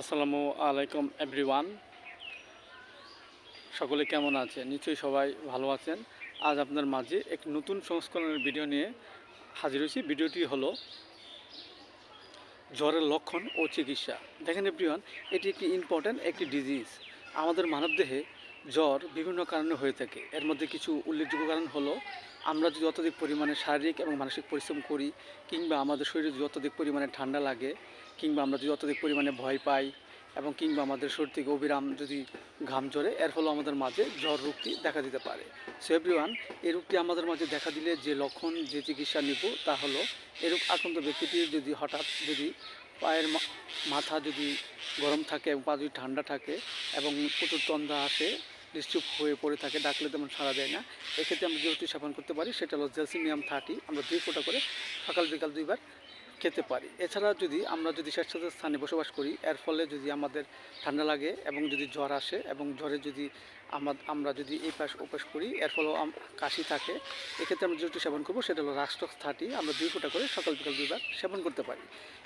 আসসালামু আলাইকুম এভরিওয়ান সকলে কেমন আছেন? নিশ্চয়ই সবাই ভালো আছেন। আজ আপনার মাঝে এক নতুন সংস্করণের ভিডিও নিয়ে হাজির হয়েছি। ভিডিওটি হলো জ্বরের লক্ষণ ও চিকিৎসা। দেখেন এভরিওয়ান, এটি একটি ইম্পর্ট্যান্ট একটি ডিজিজ আমাদের মানবদেহে জ্বর বিভিন্ন কারণে হয়ে থাকে। এর মধ্যে কিছু উল্লেখযোগ্য কারণ হলো, আমরা যদি অত্যধিক পরিমাণে শারীরিক এবং মানসিক পরিশ্রম করি, কিংবা আমাদের শরীরে যদি অত্যধিক পরিমাণে ঠান্ডা লাগে, কিংবা আমরা যদি অত্যধিক পরিমাণে ভয় পাই, এবং কিংবা আমাদের শরীর থেকে অবিরাম যদি ঘাম ঝরে, এর ফলে আমাদের মাঝে জ্বর রোগটি দেখা দিতে পারে। সো এভরিওয়ান এই রোগটি আমাদের মাঝে দেখা দিলে যে লক্ষণ, যে চিকিৎসা নিব, তা হলো এরূপ আক্রান্ত ব্যক্তিটির যদি হঠাৎ যদি পায়ের মাথা যদি গরম থাকে এবং পা যদি ঠান্ডা থাকে, এবং প্রচুর তন্দা আসে নিশ্চুপ হয়ে পড়ে থাকে, ডাকলে তেমন সারা দেয় না। এক্ষেত্রে আমরা যে ওষুধটি সেবন করতে পারি, সেটা হলো জেলসিমিয়াম থার্টি। আমরা দুই ফোটা করে সকাল বিকাল দুইবার খেতে পারি। এছাড়া যদি আমরা যদি স্বেচ্ছাচার স্থানে বসবাস করি, এর ফলে যদি আমাদের ঠান্ডা লাগে এবং যদি জ্বর আসে এবং জ্বরে যদি আমা- আমরা যদি এই পাশ ওপাশ করি, এর ফলেও কাশি থাকে, এক্ষেত্রে আমরা যেটি সেবন করব, সেটা হলো রাষ্ট্রক্স থার্টি আমরা দুই ফোঁটা করে সকাল বিকাল দুইবার সেবন করতে পারি।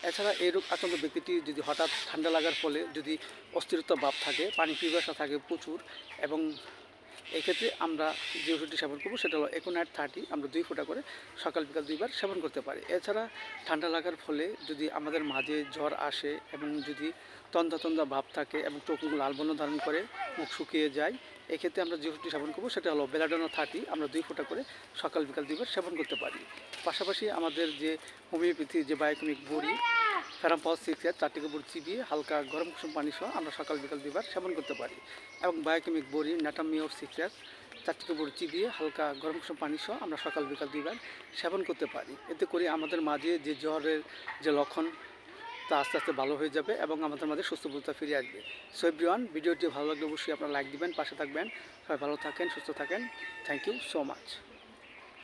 এছাড়া এই রোগ আক্রান্ত ব্যক্তিটি যদি হঠাৎ ঠান্ডা লাগার ফলে যদি অস্থিরতা ভাব থাকে, পানি পিপাসা থাকে প্রচুর এবং এক্ষেত্রে আমরা যে ওষুধটি সেবন করব সেটা হলো একোনাইট থার্টি আমরা দুই ফোঁটা করে সকাল বিকাল দুইবার সেবন করতে পারি। এছাড়া ঠান্ডা লাগার ফলে যদি আমাদের মাঝে জ্বর আসে এবং যদি তন্দা তন্দা ভাব থাকে এবং চোখগুলো লাল ধারণ করে মুখ শুকিয়ে যায়, এক্ষেত্রে আমরা যে ওষুধটি সেবন করব সেটা হলো বেলাডোনা থার্টি আমরা দুই ফোঁটা করে সকাল বিকাল দুইবার সেবন করতে পারি। পাশাপাশি আমাদের যে হোমিওপ্যাথি যে বায়োকেমিক বড়ি ফেরাম্পস সিক্স এর চারটি কাপড় চিবিয়ে হালকা গরম কুসুম পানি সহ আমরা সকাল বিকাল দুইবার সেবন করতে পারি। এবং বায়োকেমিক বড়ি ন্যাটামিওর সিক্স এর চারটি কাপড় চিবিয়ে হালকা গরম কুসুম পানি সহ আমরা সকাল বিকাল দুইবার সেবন করতে পারি। এতে করে আমাদের মাঝে যে জ্বরের যে লক্ষণ, তা আস্তে আস্তে ভালো হয়ে যাবে এবং আমাদের মাঝে সুস্থবোধতা ফিরে আসবে। সো এভরিওয়ান ভিডিওটি ভালো লাগলে অবশ্যই আপনারা লাইক দিবেন, পাশে থাকবেন। সবাই ভালো থাকেন, সুস্থ থাকেন। Thank you so much